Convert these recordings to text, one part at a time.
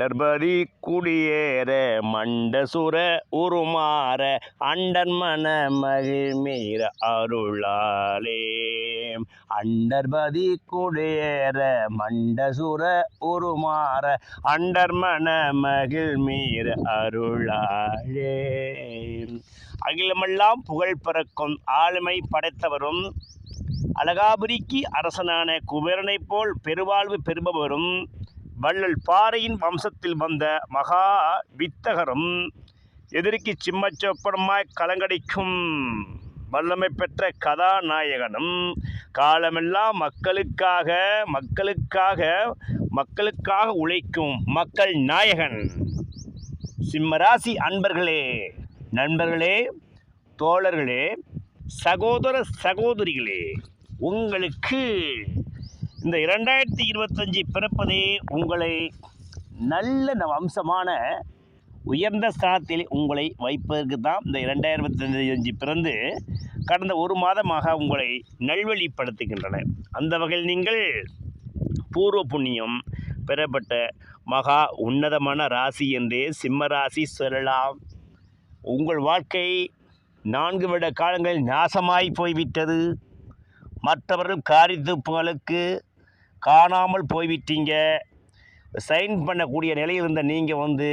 அண்டர்பதி குடியேற மண்டசுர உருமாற அண்டர் மன மகிழ்மீர அருளாலே. அண்டர்பதி குடியேற மண்டசுர உருமாற அண்டர் மன மகிழ்மீர அருளாலே. அகிலமெல்லாம் புகழ் பிறக்கும் ஆளுமை படைத்தவரும் அழகாபுரிக்கு அரசனான குபேரனைப் போல் பெருவாழ்வு பெறுபவரும் வள்ளல் பாறையின் வம்சத்தில் வந்த மகா வித்தகரும் எதிரிக்கு சிம்மச்சோப்பனமாய் கலங்கடிக்கும் வல்லமை பெற்ற கதாநாயகனும் காலமெல்லாம் மக்களுக்காக மக்களுக்காக மக்களுக்காக உழைக்கும் மக்கள் நாயகன். சிம்மராசி அன்பர்களே நண்பர்களே தோழர்களே சகோதர சகோதரிகளே உங்களுக்கு இந்த இரண்டாயிரத்தி இருபத்தஞ்சி பிறப்பதே உங்களை நல்ல ந- வம்சமான உயர்ந்த ஸ்தானத்தில் உங்களை வைப்பதற்கு தான் இந்த இரண்டாயிரத்தி அஞ்சு பிறந்து கடந்த ஒரு மாதமாக உங்களை நல்வழிப்படுத்துகின்றன. அந்த வகையில் நீங்கள் பூர்வ புண்ணியம் பெறப்பட்ட மகா உன்னதமான ராசி என்றே சிம்ம ராசி சொல்லலாம். உங்கள் வாழ்க்கை நான்கு வருட காலங்களில் நாசமாய் போய்விட்டது. மற்றவர்கள் காரித்துப்புகளுக்கு காணாமல் போய்விட்டீங்க. சைன் பண்ணக்கூடிய நிலையில் இருந்த நீங்கள் வந்து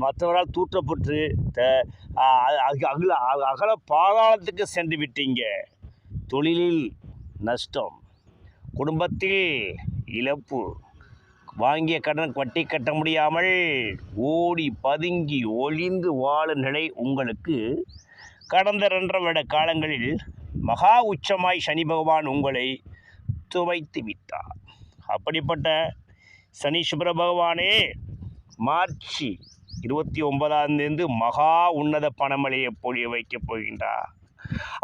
மற்றவரால் தூற்றப்பட்டு த- ஆஹ், அக- அகல அக- அகல பாதாளத்துக்கு சென்று விட்டீங்க. தொழிலில் நஷ்டம் குடும்பத்தில் இழப்பு வாங்கிய கடன் வட்டி கட்ட முடியாமல் ஓடி பதுங்கி ஒளிந்து வாழும் நிலை உங்களுக்கு. கடந்த ரெண்டரை வருட காலங்களில் மகா உச்சமாய் சனி பகவான் உங்களை துவைத்து விட்டார் அப்படிப்பட்ட சனீஸ்வர பகவானே மார்ச் இருபத்தி ஒன்பதாம் தேதி மகா உன்னத பணமழையை பொழிய வைக்கப் போகின்றார்.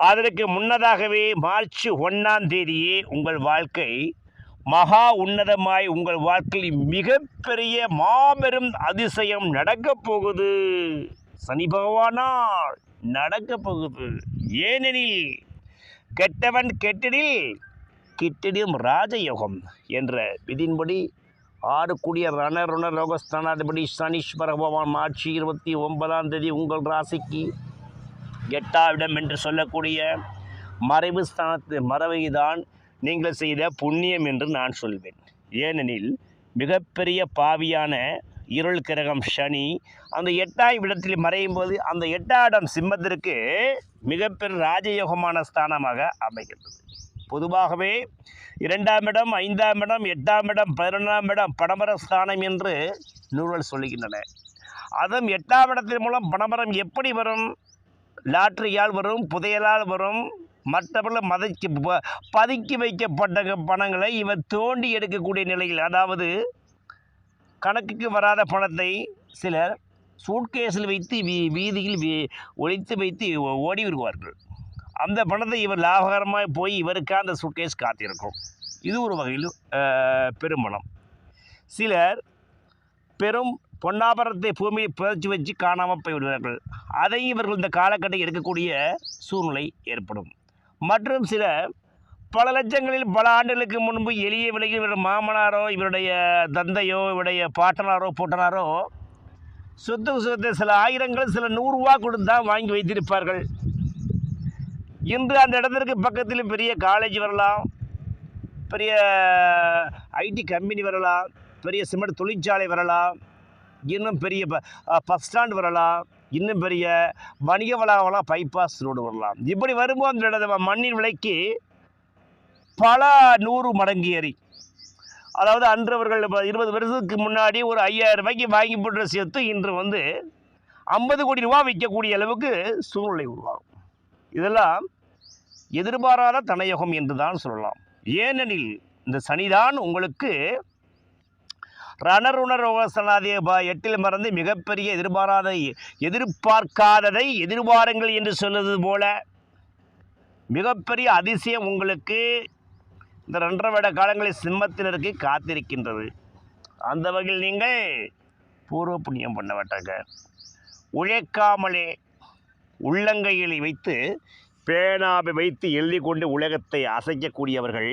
அதற்கு முன்னதாகவே மார்ச் ஒன்றாம் தேதியே உங்கள் வாழ்க்கை மகா உன்னதமாய் உங்கள் வாழ்க்கையில் மிகப்பெரிய மாபெரும் அதிசயம் நடக்கப் போகுது. சனி பகவானால் நடக்கப் போகுது. ஏனெனில் கெட்டவன் கெட்டடில் கிட்டிடியும் ராஜயோகம் என்ற விதியின்படி ஆறு கூடிய ரணருண ரோகஸ்தானாதிபதி சனீஸ்வர பகவான் மார்ச் இருபத்தி ஒன்பதாம் தேதி உங்கள் ராசிக்கு எட்டாவிடம் என்று சொல்லக்கூடிய மறைவு ஸ்தானத்து மறைவைதான் நீங்கள் செய்த புண்ணியம் என்று நான் சொல்வேன். ஏனெனில் மிகப்பெரிய பாவியான இருள் கிரகம் சனி அந்த எட்டாம் இடத்தில் மறையும் போது அந்த எட்டாம் இடம் சிம்மத்திற்கு மிகப்பெரிய ராஜயோகமான ஸ்தானமாக அமைகின்றது. பொதுவாகவே இரண்டாம் இடம் ஐந்தாம் இடம் எட்டாம் இடம் பதினொன்றாம் இடம் பணமர ஸ்தானம் என்று நூல்கள் சொல்லுகின்றன. அதுவும் எட்டாம் இடத்தின் மூலம் பணமரம் எப்படி வரும்? லாட்டரியால் வரும் புதையலால் வரும் மற்றவர்கள் மதைக்கு ப- பதுக்கி வைக்கப்பட்ட பணங்களை இவர் தோண்டி எடுக்கக்கூடிய நிலையில் அதாவது கணக்குக்கு வராத பணத்தை சிலர் சூட்கேஸில் வைத்து வீ வீதியில் வீ ஒழித்து வைத்து ஓடி வருவார்கள். அந்த பணத்தை இவர் லாபகரமாக போய் இவருக்காக அந்த சூட்கேஸ் காத்திருக்கும். இது ஒரு வகையில் அஹ், பெரும்பணம் சிலர் பெரும் பொன்னாபரத்தை பூமியை புதைச்சி வச்சு காணாமல் போய்விடுவார்கள். அதை இவர்கள் இந்த காலகட்டம் எடுக்கக்கூடிய சூழ்நிலை ஏற்படும். மற்றும் சில பல லட்சங்களில் பல ஆண்டுகளுக்கு முன்பு எளிய விலையில் இவருடைய மாமனாரோ இவருடைய தந்தையோ இவருடைய பாட்டனாரோ போட்டனாரோ சொத்து சொத்தை சில ஆயிரங்கள் சில நூறுரூவா கொடுத்து தான் வாங்கி வைத்திருப்பார்கள். இன்று அந்த இடத்திற்கு பக்கத்தில் பெரிய காலேஜ் வரலாம் பெரிய ஐடி கம்பெனி வரலாம் பெரிய சிமெண்ட் தொழிற்சாலை வரலாம் இன்னும் பெரிய ப- பஸ் ஸ்டாண்ட் வரலாம் இன்னும் பெரிய வணிக வளாகம்லாம் பைபாஸ் ரோடு வரலாம். இப்படி வரும்போது அந்த இடத்துல மண்ணின் விலைக்கு பல நூறு மடங்கு ஏறி அதாவது அன்று அவர்கள் இருபது வருஷத்துக்கு முன்னாடி ஒரு ஐயாயிரம் ரூபாய்க்கு வாங்கி போட்டு சேர்த்து இன்று வந்து ஐம்பது கோடி ரூபா விற்கக்கூடிய அளவுக்கு சூழ்நிலை உருவாகும். இதெல்லாம் எதிர்பாராத தனயோகம் என்று தான் சொல்லலாம். ஏனெனில் இந்த சனிதான் உங்களுக்கு ரணருணர் எட்டில் மறந்து மிகப்பெரிய எதிர்பாராத எதிர்பார்க்காததை எதிர்பாருங்கள் என்று சொல்வது போல மிகப்பெரிய அதிசயம் உங்களுக்கு இந்த ரெண்டரை வருட காலங்களில் சிம்மத்தினருக்கு காத்திருக்கின்றது. அந்த வகையில் நீங்கள் பூர்வ புண்ணியம் பண்ண மாட்டாங்க. உழைக்காமலே உள்ளங்கையில் வைத்து பேனாவை வைத்து எழுதி கொண்டு உலகத்தை அசைக்கக்கூடியவர்கள்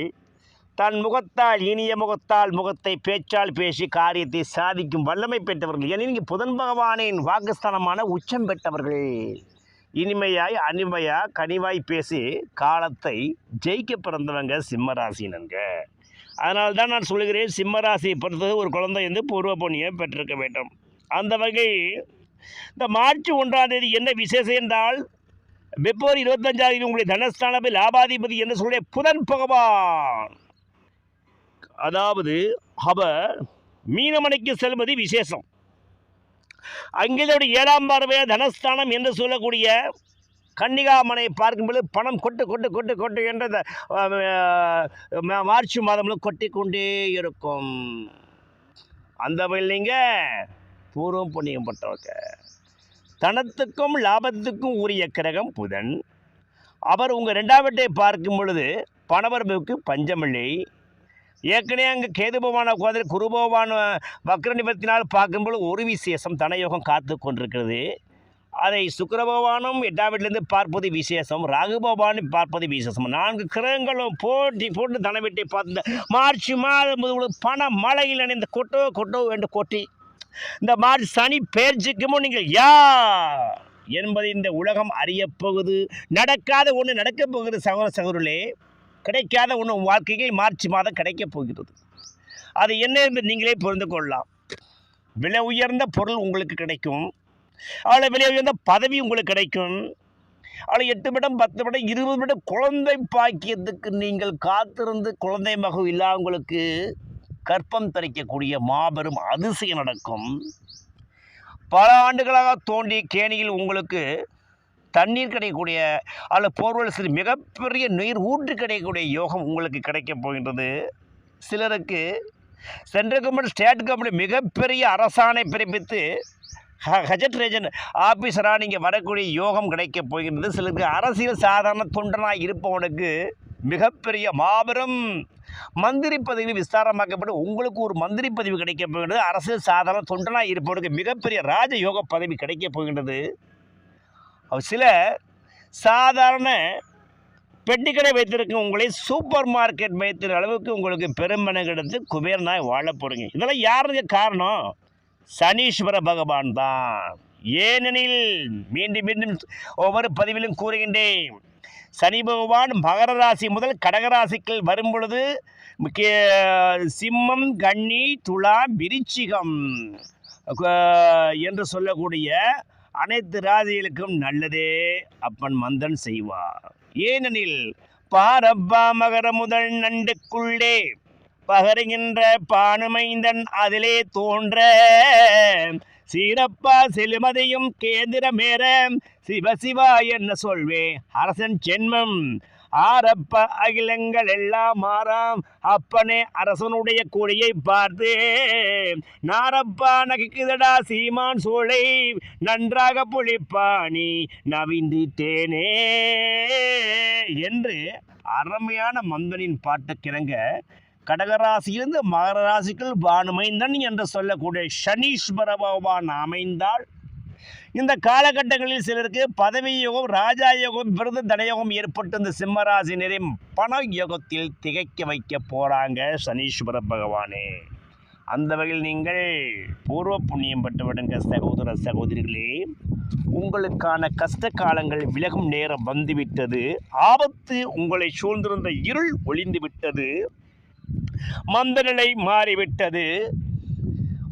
தன் முகத்தால் இனிய முகத்தால் முகத்தை பேச்சால் பேசி காரியத்தை சாதிக்கும் வல்லமை பெற்றவர்கள். ஏனெனில் இங்கே புதன் பகவானின் வாக்குஸ்தானமான உச்சம் பெற்றவர்கள். இனிமையாய் அனிமையாக கனிவாய் பேசி காலத்தை ஜெயிக்க பிறந்தவங்க சிம்மராசினங்க அதனால் தான் நான் சொல்கிறேன் சிம்மராசியை பொறுத்தது ஒரு குழந்தை வந்து பூர்வ புண்ணியம் பெற்றிருக்க வேண்டும். அந்த வகை இந்த மார்ச் ஒன்றாம் தேதி என்ன விசேஷம் என்றால் பிப்ரவரி இருபத்தஞ்சாம் தேதி உங்களுடைய தனஸ்தானத்தில் லாபாதிபதி என்று சொல்லிய புதன் பகவான். அதாவது அவர் மீனமனைக்கு செல்வது விசேஷம். அங்கிலோடைய ஏழாம் பார்வைய தனஸ்தானம் என்று சொல்லக்கூடிய கன்னிகாமனை பார்க்கும்போது பணம் கொட்டு கொட்டு கொட்டு கொட்டு என்ற மார்ச் மாதம்ல கொட்டி கொண்டே இருக்கும். அந்த வகையில் பூர்வம் புண்ணியம் பட்டவங்க தனத்துக்கும் லாபத்துக்கும் உரிய கிரகம் புதன். அவர் உங்கள் ரெண்டாம் வீட்டை பார்க்கும் பொழுது பணவரம்புக்கு பஞ்சமில்லை. ஏற்கனவே அங்கே கேதுபவான கோதில் குருபவான வக்ர நிபத்தினால் பார்க்கும்பொழுது ஒரு விசேஷம் தனயோகம் காத்து கொண்டிருக்கிறது. அதை சுக்கரபவானும் எட்டாம் வீட்டிலேருந்து பார்ப்பது விசேஷம் ராகுபவானும் பார்ப்பது விசேஷம். நான்கு கிரகங்களும் போட்டி போட்டு தன வீட்டை பார்த்து மார்ச் மாதம் பண மழையில் அணிந்த கொட்டோ கொட்டோ என்று கொட்டி இந்த மார்ச் சனி பேர்ச்சிக்குமோ நீங்கள் யார் என்பதை இந்த உலகம் அறியப் போகுது. நடக்காத ஒன்று நடக்கப் போகுது சகோதர சகோதரர்களே. கிடைக்காத ஒன்று உன் வாழ்க்கையை மார்ச் மாதம் கிடைக்கப் போகிறது. அது என்ன என்று நீங்களே புரிந்து கொள்ளலாம். விலை உயர்ந்த பொருள் உங்களுக்கு கிடைக்கும். அதில் விலை உயர்ந்த பதவி உங்களுக்கு கிடைக்கும். அதில் எட்டு மிடம் பத்து மிடம் இருபது மிடம் குழந்தை பாக்கியத்துக்கு நீங்கள் காத்திருந்து குழந்தை மகு இல்லாதவங்களுக்கு கற்பம் தரிக்கக்கூடிய மாபெரும் அதிசயம் நடக்கும். பல ஆண்டுகளாக தோண்டி கேணியில் உங்களுக்கு தண்ணீர் கிடைக்கக்கூடிய அல்லது போர்வெல்ஸில் சிறு மிகப்பெரிய நீர் ஊற்று கிடைக்கக்கூடிய யோகம் உங்களுக்கு கிடைக்கப் போகின்றது. சிலருக்கு சென்ட்ரல் கவர்மெண்ட் ஸ்டேட் கவர்மெண்ட் மிகப்பெரிய அரசாணை பிறப்பித்து ஹ- ஹஜட் ரேஜன் ஆஃபீஸராக நீங்கள் வரக்கூடிய யோகம் கிடைக்கப் போகின்றது. சிலருக்கு அரசியல் சாதாரண தொண்டனாக இருப்பவனுக்கு மிகப்பெரிய மாபெரும் மந்திரி பதவியில் விஸ்தாரமாக்கப்பட்டு உங்களுக்கு ஒரு மந்திரி பதவி கிடைக்க போகின்றது. அரசியல் சாதாரண தொண்டனாக இருப்பவருக்கு மிகப்பெரிய ராஜயோக பதவி கிடைக்கப் போகின்றது. சில சாதாரண பெட்டிக்கடை வைத்திருக்கும் உங்களை சூப்பர் மார்க்கெட் வைத்திருக்கிற அளவுக்கு உங்களுக்கு பெருமனை கிடைத்து குபேரனாய் வாழ போகிறீங்க இதெல்லாம் யாருக்கு காரணம்? சனீஸ்வர பகவான் தான். ஏனெனில் மீண்டும் மீண்டும் ஒவ்வொரு பதிவிலும் கூறுகின்றேன். சனி பகவான் மகர ராசி முதல் கடகராசிக்கு வரும் பொழுது முக்கிய- சிம்மம் கன்னி துளா விருச்சிகம் என்று சொல்லக்கூடிய அனைத்து ராசிகளுக்கும் நல்லதே அப்பன் மந்தன் செய்வார். ஏனெனில் பாரப்பா மகர முதல் நண்டுக்குள்ளே பகருகின்ற பானுமைந்தன் அதிலே தோன்ற சீரப்பா செழுமதியும் கேந்திரமேற சிவசிவா என்ன சொல்வே? அரசன் ஜென்மம். ஆரப்ப அகிலங்கள் எல்லாம் மாறாம். அப்பனே அரசனுடைய கொடியை பார்த்து. நாரப்பா நகைக்குதடா சீமான் சோலை நன்றாக பொழிப்பாணி நவிந்திட்டேனே. என்று அருமையான மந்தனின் பாட்டுக்கிணங்க கடகராசியிலிருந்து மகர ராசிக்குள் பானுமைந்தன் என்று சொல்லக்கூடிய சனீஸ்வர பகவான் அமைந்தால் இந்த காலகட்டங்களில் சிலருக்கு பதவி யோகம் ராஜா யோகம் விருது தனயோகம் ஏற்பட்டு இந்த சிம்மராசினரை பண யோகத்தில் திகைக்க வைக்க போகிறாங்க சனீஸ்வர பகவானே. அந்த வகையில் நீங்கள் பூர்வ புண்ணியம் பெற்றுவிடுங்க சகோதர சகோதரிகளே. உங்களுக்கான கஷ்ட காலங்கள் விலகும் நேரம் வந்துவிட்டது. ஆபத்து உங்களை சூழ்ந்திருந்த இருள் ஒளிந்து விட்டது. மந்தநிலை மாறிவிட்டது.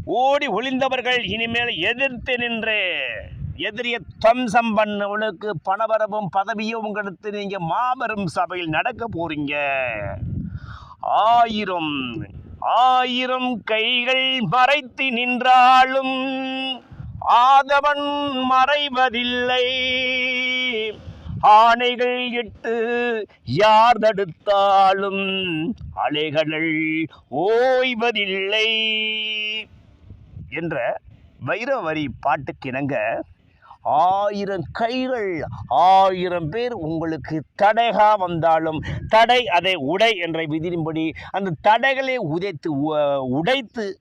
ஓடி ஒளிந்தவர்கள் இனிமேல் எதிர்த்து நின்று. எதிரிய துவம்சம் பண்ணவனுக்கு பணவரவும் பதவியும் உங்களுக்கு நீங்கள் மாபெரும் சபையில் நடக்க போறீங்க. ஆயிரம் ஆயிரம் கைகள் மறைத்து நின்றாலும் ஆதவன் மறைவதில்லை. ஆணைகள் இட்டு யார் தடுத்தாலும் அலைகள் ஓய்வதில்லை. என்ற வைரவரி பாட்டுக்கிணங்க ஆயிரம் கைகள் ஆயிரம் பேர் உங்களுக்கு தடைகா வந்தாலும் தடை அதை உடை என்ற விதியின்படி அந்த தடைகளை உதைத்து உ- உடைத்து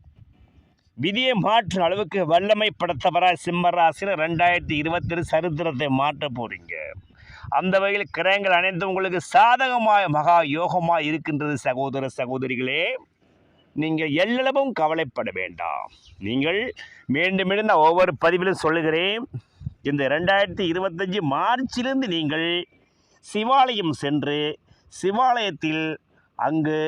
விதியை மாற்றும் அளவுக்கு வல்லமை படுத்தவரா சிம்மராசியில் ரெண்டாயிரத்தி இருபத்தி சரித்திரத்தை மாற்ற போகிறீங்க அந்த வகையில் கிரகங்கள் அனைத்தும் உங்களுக்கு சாதகமாக மகா யோகமாக இருக்கின்றது சகோதர சகோதரிகளே. நீங்கள் எல்லளவும் கவலைப்பட வேண்டாம். நீங்கள் மீண்டும் மீண்டும் நான் ஒவ்வொரு பதிவிலும் சொல்லுகிறேன். இந்த ரெண்டாயிரத்தி இருபத்தஞ்சி மார்ச்சிலிருந்து நீங்கள் சிவாலயம் சென்று சிவாலயத்தில் அங்கு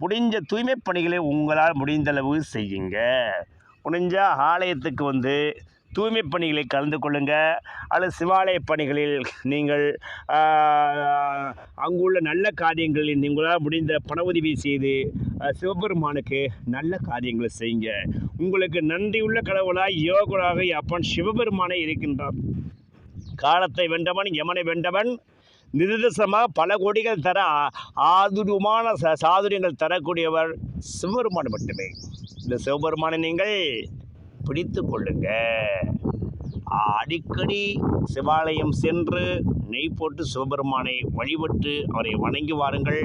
முடிஞ்ச தூய்மை பணிகளை உங்களால் முடிந்தளவு செய்யுங்க. முடிஞ்ச ஆலயத்துக்கு வந்து தூய்மை பணிகளை கலந்து கொள்ளுங்க. அல்லது சிவாலய பணிகளில் நீங்கள் அங்குள்ள நல்ல காரியங்களில் நீங்களால் முடிந்த பண உதவி செய்து சிவபெருமானுக்கு நல்ல காரியங்களை செய்யுங்க. உங்களுக்கு நன்றியுள்ள கடவுளாய் யோகராக அப்பன் சிவபெருமானை இருக்கின்றார். காலத்தை வென்றவன் யமனை வென்றவன் நிர்தசமாக பல கோடிகள் தர ஆ- ஆதுரமான ச சாதுரியங்கள் தரக்கூடியவர் சிவபெருமான் மட்டுமே. இந்த சிவபெருமானை நீங்கள் பிடித்து கொள்ளுங்க அடிக்கடி சிவாலயம் சென்று நெய் போட்டு சிவபெருமானை வழிபட்டு அவரை வணங்கி வாருங்கள்.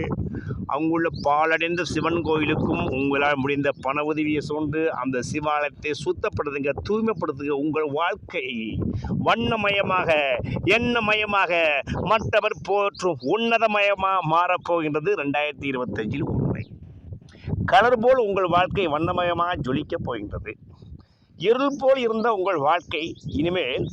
அங்குள்ள பாலடைந்த சிவன் கோயிலுக்கும் உங்களால் முடிந்த பண உதவியை சொண்டு அந்த சிவாலயத்தை சுத்தப்படுத்துங்க தூய்மைப்படுத்துங்க உங்கள் வாழ்க்கை. வண்ணமயமாக எண்ணமயமாக மற்றவர் போற்றும் உன்னதமயமாக மாறப்போகின்றது ரெண்டாயிரத்தி இருபத்தஞ்சில் உண்மை. கலர் போல் உங்கள் வாழ்க்கை வண்ணமயமாக ஜொலிக்கப் போகின்றது. இருள் போல் இருந்த உங்கள் வாழ்க்கை இனிமேல்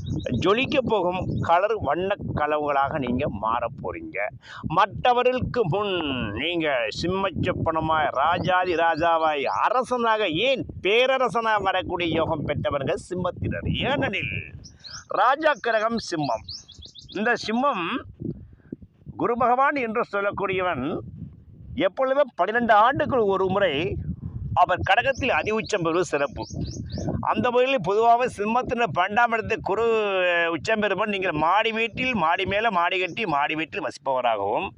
ஜொலிக்க போகும் கலர் வண்ண கலவுகளாக நீங்கள் மாறப் போகிறீங்க மற்றவர்களுக்கு முன் நீங்கள் சிம்மச்சப்பனமாய் ராஜாதி ராஜாவாய் அரசனாக ஏன் பேரரசனாக வரக்கூடிய யோகம் பெற்றவர்கள் சிம்மத்தினர். ஏனெனில் ராஜா கிரகம் சிம்மம். இந்த சிம்மம் குரு பகவான் என்று சொல்லக்கூடியவன் எப்பொழுதும் பன்னிரெண்டு ஆண்டுகள் ஒரு முறை அவர் கடகத்தில் அதி உச்சம் பெறுவது சிறப்பு. அந்த வகையில் பொதுவாக சிம்மத்தின் பன்னெண்டாம் இடத்து குரு உச்சம் பெறும்போது நீங்கள் மாடி வீட்டில் மாடி மேலே மாடி கட்டி மாடி வீட்டில் வசிப்பவராகவும்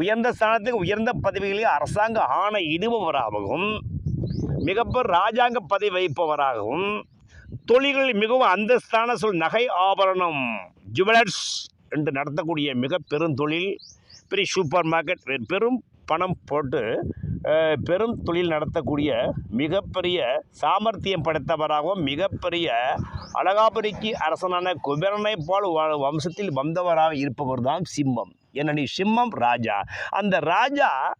உயர்ந்த ஸ்தானத்துக்கு உயர்ந்த பதவிகளில் அரசாங்க ஆணை இடுபவராகவும் மிகப்பெரும் ராஜாங்க பதவி வைப்பவராகவும் தொழில்களில் மிகவும் அந்தஸ்தான சொல் நகை ஆபரணம் ஜுவலர்ஸ் என்று நடத்தக்கூடிய மிக பெரும் தொழில் பெரிய சூப்பர் மார்க்கெட் பெரும் பணம் போட்டு பெரும் தொழில் நடத்தக்கூடிய மிகப்பெரிய சாமர்த்தியம் படைத்தவராகவும் மிகப்பெரிய அழகாபுரிக்கு அரசனான குபேரனை போல் வ- வம்சத்தில் வந்தவராக இருப்பவர் தான் சிம்மம். என்னடி சிம்மம்? ராஜா. அந்த ராஜா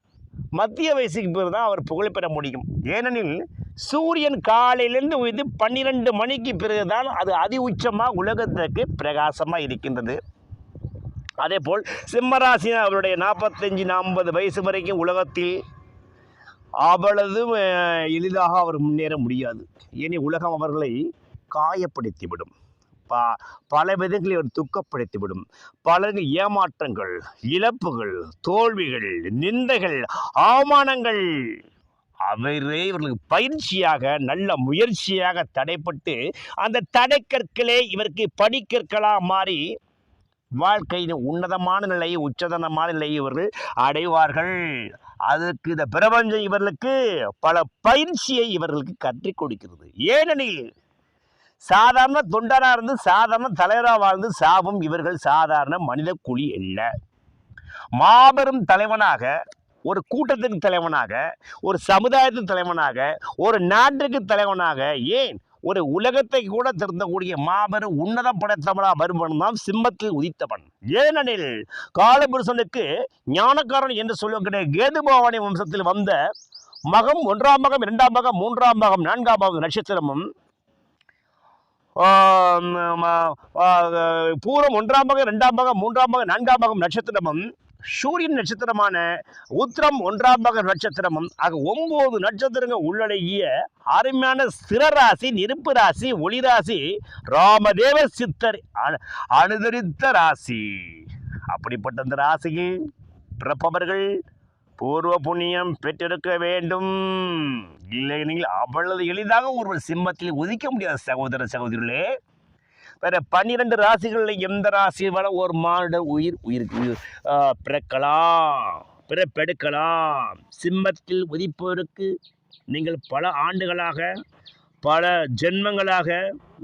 மத்திய வயசுக்கு பிறகு தான் அவர் புகழ்பெற முடியும். ஏனெனில் சூரியன் காலையிலிருந்து உயர்ந்து பன்னிரெண்டு மணிக்கு பிறகுதான் அது அதி உச்சமாக உலகத்துக்கு பிரகாசமாக இருக்கின்றது. அதேபோல் சிம்மராசி அவருடைய நாற்பத்தஞ்சு நாற்பது வயசு வரைக்கும் உலகத்தில் அவ்வளவு எளிதாக அவர் முன்னேற முடியாது. இனி உலகம் அவர்களை காயப்படுத்திவிடும். பா பல விதங்களில் அவர் துக்கப்படுத்திவிடும். பல ஏமாற்றங்கள் இழப்புகள் தோல்விகள் நிந்தைகள் அவமானங்கள் அவரே இவர்களுக்கு பயிற்சியாக நல்ல முயற்சியாக தடைப்பட்டு அந்த தடைக்கற்களே இவருக்கு படிக்கற்களாக மாறி வாழ்க்கையின் உன்னதமான நிலையை உச்சதனமான நிலையை இவர்கள் அடைவார்கள். அதற்கு இந்த பிரபஞ்சம் இவர்களுக்கு பல பயிற்சியை இவர்களுக்கு கற்றுக் கொடுக்கிறது. ஏனெனில் சாதாரண தொண்டராக இருந்து சாதாரண தலைவராக வாழ்ந்து சாவும் இவர்கள் சாதாரண மனித குழி அல்ல. மாபெரும் தலைவனாக ஒரு கூட்டத்தின் தலைவனாக ஒரு சமுதாயத்தின் தலைவனாக ஒரு நாட்டுக்கு தலைவனாக ஏன் ஒரு உலகத்தை கூட திருந்தக்கூடிய மாபெரும் உன்னதம் படைத்தவனா வருவன் தான் சிம்மத்தில் உதித்தவன். ஏனெனில் காலபுருஷனுக்கு ஞானக்காரன் என்று சொல்லக்கூடிய கேது பவானி வம்சத்தில் வந்த மகம் ஒன்றாம் மகம் இரண்டாம் மகம் மூன்றாம் மகம் நான்காம் மகம் நட்சத்திரமும் பூரம் ஒன்றாம் மகம் இரண்டாம் மகம் மூன்றாம் மகம் நான்காம் மகம் நட்சத்திரமும் சூரியன் நட்சத்திரமான உத்திரம் ஒன்றாம் மக நட்சத்திரமும் ஆக ஒன்பது நட்சத்திரங்கள் உள்ளடங்கிய அருமையான சிறராசி நெருப்பு ராசி ஒளி ராசி ராமதேவ சித்தர் அனு- அனுதரித்த ராசி. அப்படிப்பட்ட அந்த ராசியில் பிறப்பவர்கள் பூர்வ புண்ணியம் பெற்றிருக்க வேண்டும். இல்லையெனில் அவ்வளவு எளிதாக ஒரு சிம்மத்தில் உதிக்க முடியாது சகோதர சகோதரிகளே வேற பன்னிரெண்டு ராசிகளில் எந்த ராசி வர ஒரு மானிட உயிர் உயிர் பிறக்கலாம். பிறப்பெடுக்கலாம். சிம்மத்தில் உதிப்பவருக்கு நீங்கள் பல ஆண்டுகளாக பல ஜென்மங்களாக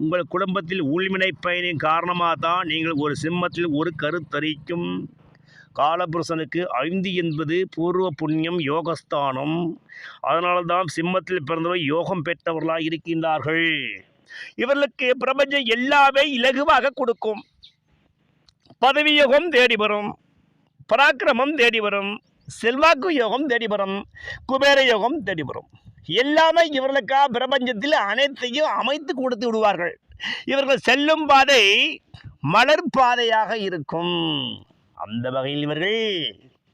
உங்கள் குடும்பத்தில் ஊழ்வினை பயனின் காரணமாக தான் நீங்கள் ஒரு சிம்மத்தில் ஒரு கருத்தரிக்கும் காலபுருஷனுக்கு ஐந்து என்பது பூர்வ புண்ணியம் யோகஸ்தானம். அதனால தான் சிம்மத்தில் பிறந்தவர் யோகம் பெற்றவர்களாக இருக்கின்றார்கள். இவர்களுக்கு பிரபஞ்சம் எல்லாமே இலகுவாக கொடுக்கும். பதவியோகம் தேடி வரும் பராக்கிரமம் தேடி வரும் செல்வாக்கு யோகம் தேடி வரும் குபேர யோகம் தேடி வரும். எல்லாமே இவர்களுக்காக பிரபஞ்சத்தில் அனைத்தையும் அமைத்து கொடுத்து விடுவார்கள். இவர்கள் செல்லும் பாதை மலர் பாதையாக இருக்கும். அந்த வகையில் இவர்கள்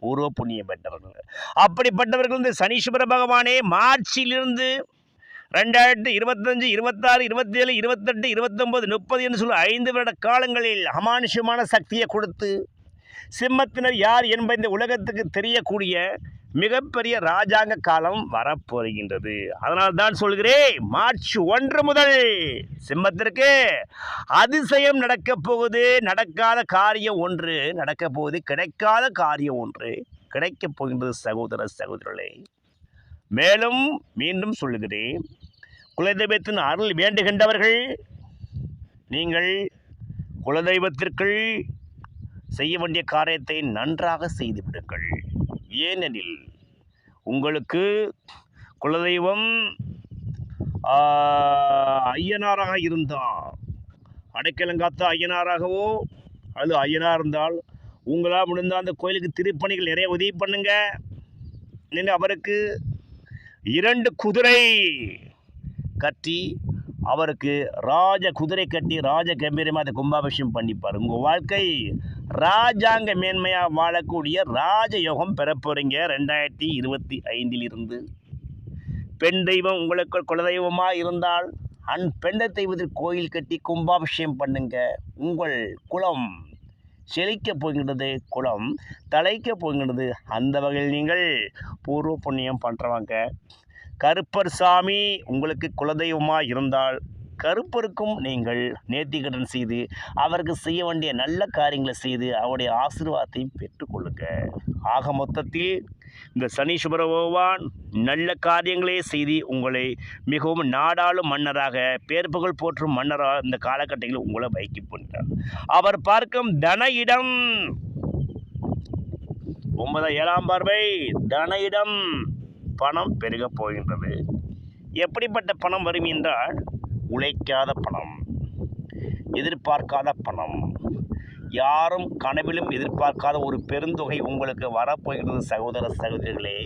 பூர்வ புண்ணியம் பெற்றவர்கள் அப்படிப்பட்டவர்கள் இந்த சனீஸ்வர பகவானே மார்ச்சிலிருந்து ரெண்டாயிரத்தி இருபத்தஞ்சு இருபத்தாறு இருபத்தேழு இருபத்தெட்டு இருபத்தொம்பது முப்பது என்று சொல்லி ஐந்து வருட காலங்களில் அமானுஷ்யமான சக்தியை கொடுத்து சிம்மத்தினர் யார் என்பது இந்த உலகத்துக்கு தெரியக்கூடிய மிகப்பெரிய ராஜாங்க காலம் வரப்போகின்றது. அதனால் தான் சொல்கிறேன் மார்ச் ஒன்று முதல் சிம்மத்திற்கு அதிசயம் நடக்கப் போகுது நடக்காத காரியம் ஒன்று நடக்கப் போகுது கிடைக்காத காரியம் ஒன்று கிடைக்கப் போகின்றது சகோதர சகோதரர்களே மேலும் மீண்டும் சொல்லுகிறேன் குலதெய்வத்தின் அருள் வேண்டுகின்றவர்கள் நீங்கள் குலதெய்வத்திற்குள் செய்ய வேண்டிய காரியத்தை நன்றாக செய்துவிடுங்கள். ஏனெனில் உங்களுக்கு குலதெய்வம் ஐயனாராக இருந்தால் அடைக்கலங்காத்த ஐயனாராகவோ அல்லது ஐயனாக இருந்தால் உங்களால் முடிந்த அந்த கோயிலுக்கு திருப்பணிகள் நிறைய உதவி பண்ணுங்க. நீங்கள் அவருக்கு இரண்டு குதிரை கட்டி அவருக்கு ராஜ குதிரை கட்டி ராஜ கம்பீரமாக அதை கும்பாபிஷேகம் பண்ணிப்பார் உங்கள் வாழ்க்கை ராஜாங்க மேன்மையாக வாழக்கூடிய ராஜயோகம் பெற போகிறீங்க ரெண்டாயிரத்தி இருபத்தி ஐந்தில் இருந்து பெண் தெய்வம் உங்களுக்கு குலதெய்வமாக இருந்தால் அந் பெண் தெய்வத்தில் கோயில் கட்டி கும்பாபிஷேகம் பண்ணுங்க. உங்கள் குலம் செழிக்க போகின்றது குலம் தலைக்க போகின்றது. அந்த வகையில் நீங்கள் பூர்வ புண்ணியம் பண்ணுறவங்க கருப்பர் சாமி உங்களுக்கு குலதெய்வமாக இருந்தால் கருப்பருக்கும் நீங்கள் நேர்த்திக்கடன் செய்து அவருக்கு செய்ய வேண்டிய நல்ல காரியங்களை செய்து அவருடைய ஆசீர்வாதத்தையும் பெற்றுக்கொள்ளுங்க ஆக மொத்தத்தில் இந்த சனீஸ்வர பகவான் நல்ல காரியங்களே செய்து உங்களை மிகவும் நாடாளும் மன்னராக பேர் புகழ் போற்றும் மன்னராக இந்த காலகட்டத்தில் உங்களை வைக்கி போன்றார் அவர் பார்க்கும் தன இடம் ஒன்பதாம் ஏழாம் பார்வை தன இடம் பணம் பெருகப் போகின்றது. எப்படிப்பட்ட பணம் வரும் என்றால் உழைக்காத பணம் எதிர்பார்க்காத பணம். யாரும் கனவிலும் எதிர்பார்க்காத ஒரு பெருந்தொகை உங்களுக்கு வரப்போகிறது சகோதர சகோதரிகளே.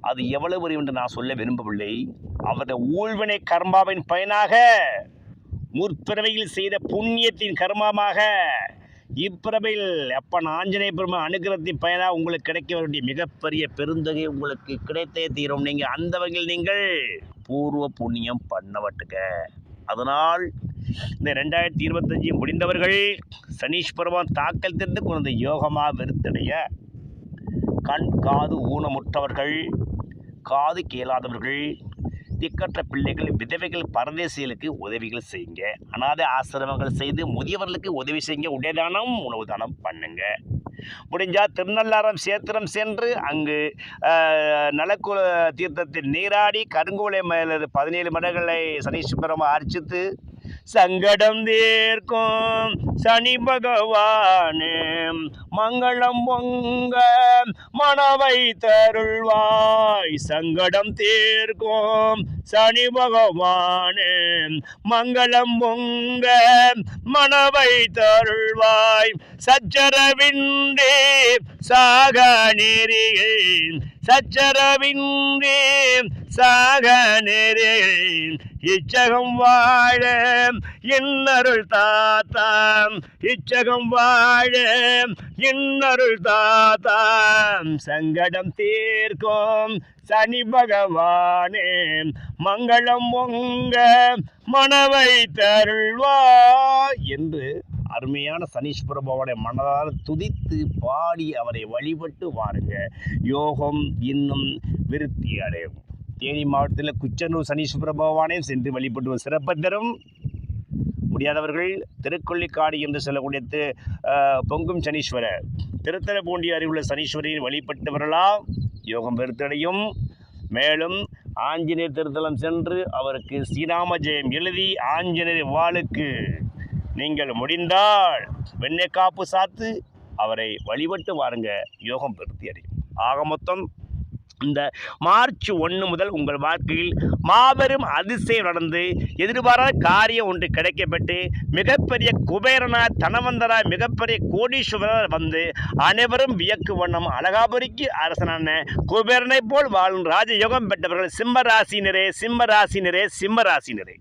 அது எவ்வளவு வரும் என்று நான் சொல்ல விரும்பவில்லை. அவருடைய ஊழ்வினை கர்மாவின் பயனாக முற்பிறவையில் செய்த புண்ணியத்தின் கர்மமாக இப்பிறவையில் அப்பன் ஆஞ்சநேய பெருமை அனுகிரகத்தின் பயனாக உங்களுக்கு கிடைக்க வேண்டிய மிகப்பெரிய பெருந்தொகை உங்களுக்கு கிடைத்தே தீரும். நீங்கள் அந்த வகையில் நீங்கள் பூர்வ புண்ணியம் பண்ணவட்டுக்க அதனால் இந்த ரெண்டாயிரத்தி இருபத்தஞ்சு முடிந்தவர்கள் சனீஸ்வரவான் தாக்கல் தெரிந்து கொண்ட யோகமாக வெறுத்தடைய கண் காது ஊனமுற்றவர்கள் காது கேளாதவர்கள் திக்கற்ற பிள்ளைகள் விதவைகள் பரதேசிகளுக்கு உதவிகள் செய்யுங்க. அனாதை ஆசிரமங்கள் செய்து முதியவர்களுக்கு உதவி செய்யுங்க. உடையதானம் உணவு தானம் பண்ணுங்க. முடிஞ்சால் திருநள்ளாரம் சேத்திரம் சென்று அங்கு நலக்குல தீர்த்தத்தில் நீராடி கருங்கோலை மேல பதினேழு மடங்களை சனீஸ்வரம் அர்ச்சித்து சங்கடம் தீர்க்கும். சனி பகவானே மங்களம் பொங்க மனவை தருள்வாய். சங்கடம் தீர்க்கும். சனி பகவானே மங்களம் பொங்க மனவை தருள்வாய். சச்சரவின்றி சாக நெறியை சச்சரவின்றி சாக நெறியை இச்சகம் வாழ இன்னருள் தாத்தாம் இச்சகம் வாழ இன்னருள் தாத்தாம் சங்கடம் தீர்க்கும் சனி பகவானே மங்களம் உங்க மனவை தருள்வா என்று அருமையான சனீஸ்வர பகவானை மனதால் துதித்து பாடி அவரை வழிபட்டு வாருங்க. யோகம் இன்னும் விருத்தி அடையும். தேனி மாவட்டத்தில் குச்சனூர் சனீஸ்வர பகவானையும் சென்று வழிபட்டு வரும். சிறப்பு தரும் முடியாதவர்கள் திருக்கொள்ளிக்காடு என்று சொல்லக்கூடிய திரு பொங்கும் சனீஸ்வரர். திருத்தரப்பூண்டி அருகிலுள்ள வழிபட்டு வழிபட்டவர்களாம் யோகம் பெருத்தடையும். மேலும் ஆஞ்சநேயர் திருத்தலம் சென்று அவருக்கு ஸ்ரீராம ஜெயம் எழுதி ஆஞ்சநேயர் வாளுக்கு நீங்கள் முடிந்தால் வெண்ணெய் காப்பு சாத்து அவரை வழிபட்டு வாருங்க. யோகம் பெருத்தி அறியும் ஆக மொத்தம் இந்த மார்ச் ஒன்று முதல் உங்கள் வாழ்க்கையில் மாபெரும் அதிசயம் நடந்து எதிர்பாராத காரியம் ஒன்று கிடைக்கப்பட்டு மிகப்பெரிய குபேரனா தனவந்தரா மிகப்பெரிய கோடீஸ்வரர் வந்து அனைவரும் வியக்கு வண்ணம் அழகாபுரிக்கு அரசனான குபேரனை போல் வாழும் ராஜயோகம் பெற்றவர்கள். சிம்ம ராசினரே சிம்ம ராசினரே சிம்ம ராசினரே